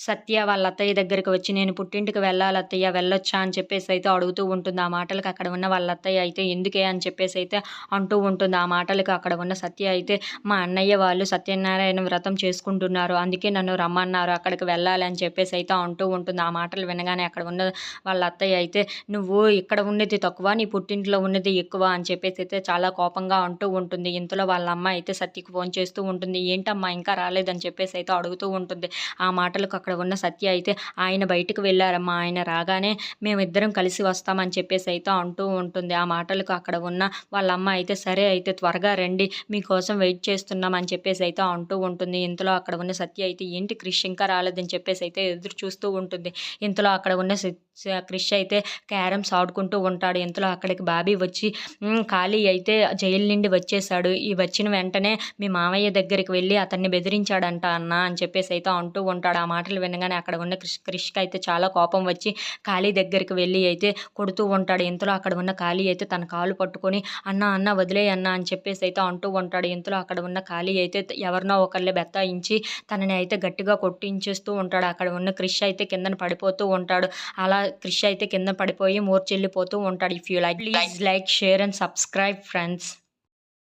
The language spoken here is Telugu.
సత్య వాళ్ళ అత్తయ్య దగ్గరికి వచ్చి నేను పుట్టింటికి వెళ్ళాలి అత్తయ్య వెళ్ళొచ్చా? అని చెప్పేసి అయితే అడుగుతూ ఉంటుంది. ఆ మాటలకు అక్కడ ఉన్న వాళ్ళ అత్తయ్య అయితే ఎందుకే? అని చెప్పేసి అయితే అంటూ ఉంటుంది. ఆ మాటలకు అక్కడ ఉన్న సత్య అయితే మా అన్నయ్య వాళ్ళు సత్యనారాయణ వ్రతం చేసుకుంటున్నారు. అందుకే నన్ను రమ్మన్నారు. అక్కడికి వెళ్ళాలి అని చెప్పేసి అయితే అంటూ ఉంటుంది. ఆ మాటలు వినగానే అక్కడ ఉన్న వాళ్ళ అత్తయ్య అయితే నువ్వు ఇక్కడ ఉన్నది తక్కువ నీ పుట్టింట్లో ఉన్నది ఎక్కువ అని చెప్పేసి అయితే చాలా కోపంగా అంటూ ఉంటుంది. ఇంతలో వాళ్ళ అమ్మ అయితే సత్యకి ఫోన్ చేస్తూ ఉంటుంది. ఏంటమ్మా ఇంకా రాలేదని చెప్పేసి అయితే అడుగుతూ ఉంటుంది. ఆ మాటలకు అక్కడ అక్కడ ఉన్న సత్య అయితే ఆయన బయటకు వెళ్ళారమ్మా ఆయన రాగానే మేమిద్దరం కలిసి వస్తామని చెప్పేసి అయితే అంటూ ఉంటుంది. ఆ మాటలకు అక్కడ ఉన్న వాళ్ళ అమ్మ అయితే సరే అయితే త్వరగా రండి మీకోసం వెయిట్ చేస్తున్నాం అని చెప్పేసి అయితే అంటూ ఉంటుంది. ఇంతలో అక్కడ ఉన్న సత్య అయితే ఏంటి క్రిష్ ఇంకా రాలేదని చెప్పేసి అయితే ఎదురు చూస్తూ ఉంటుంది. ఇంతలో అక్కడ ఉన్న క్రిష్ అయితే క్యారమ్స్ ఆడుకుంటూ ఉంటాడు. ఇంతలో అక్కడికి బాబీ వచ్చి ఖాళీ అయితే జైలు నుండి వచ్చేసాడు ఈ వచ్చిన వెంటనే మీ మామయ్య దగ్గరికి వెళ్ళి అతన్ని బెదిరించాడంట అన్న అని చెప్పేసి అయితే అంటూ ఉంటాడు. ఆ మాటలు వినగానే అక్కడ ఉన్న క్రిష్ క్రిష్కి అయితే చాలా కోపం వచ్చి ఖాళీ దగ్గరికి వెళ్ళి అయితే కొడుతూ ఉంటాడు. ఇంతలో అక్కడ ఉన్న ఖాళీ అయితే తన కాలు పట్టుకొని అన్న అన్న వదిలే అన్న అని చెప్పేసి అయితే అంటూ ఉంటాడు. ఇంతలో అక్కడ ఉన్న ఖాళీ అయితే ఎవరినో ఒకళ్ళే బెత్తాయించి తనని అయితే గట్టిగా కొట్టించేస్తూ ఉంటాడు. అక్కడ ఉన్న క్రిష్ అయితే కిందన పడిపోతూ ఉంటాడు. అలా క్రిష్ అయితే కింద పడిపోయి మూర్చెల్లిపోతూ ఉంటాడు. If you like please like share and subscribe friends